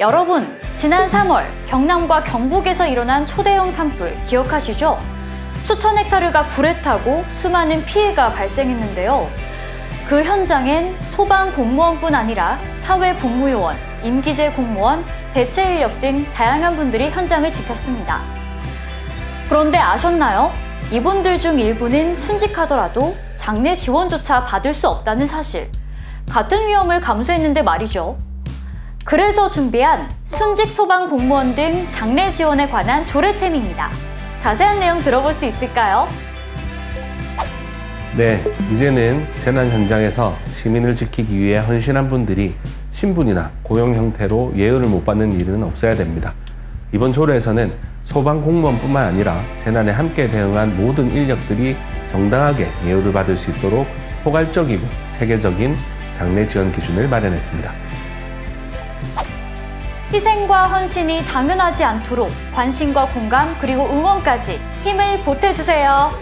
여러분, 지난 3월 경남과 경북에서 일어난 초대형 산불 기억하시죠? 수천 헥타르가 불에 타고 수많은 피해가 발생했는데요. 그 현장엔 소방 공무원뿐 아니라 사회 복무요원, 임기제 공무원, 대체 인력 등 다양한 분들이 현장을 지켰습니다. 그런데 아셨나요? 이분들 중 일부는 순직하더라도 장례 지원조차 받을 수 없다는 사실. 같은 위험을 감수했는데 말이죠. 그래서 준비한 순직 소방 공무원 등 장례 지원에 관한 조례템입니다. 자세한 내용 들어볼 수 있을까요? 네, 이제는 재난 현장에서 시민을 지키기 위해 헌신한 분들이 신분이나 고용 형태로 예우를 못 받는 일은 없어야 됩니다. 이번 조례에서는 소방 공무원뿐만 아니라 재난에 함께 대응한 모든 인력들이 정당하게 예우를 받을 수 있도록 포괄적이고 체계적인 장례 지원 기준을 마련했습니다. 희생과 헌신이 당연하지 않도록 관심과 공감 그리고 응원까지 힘을 보태주세요.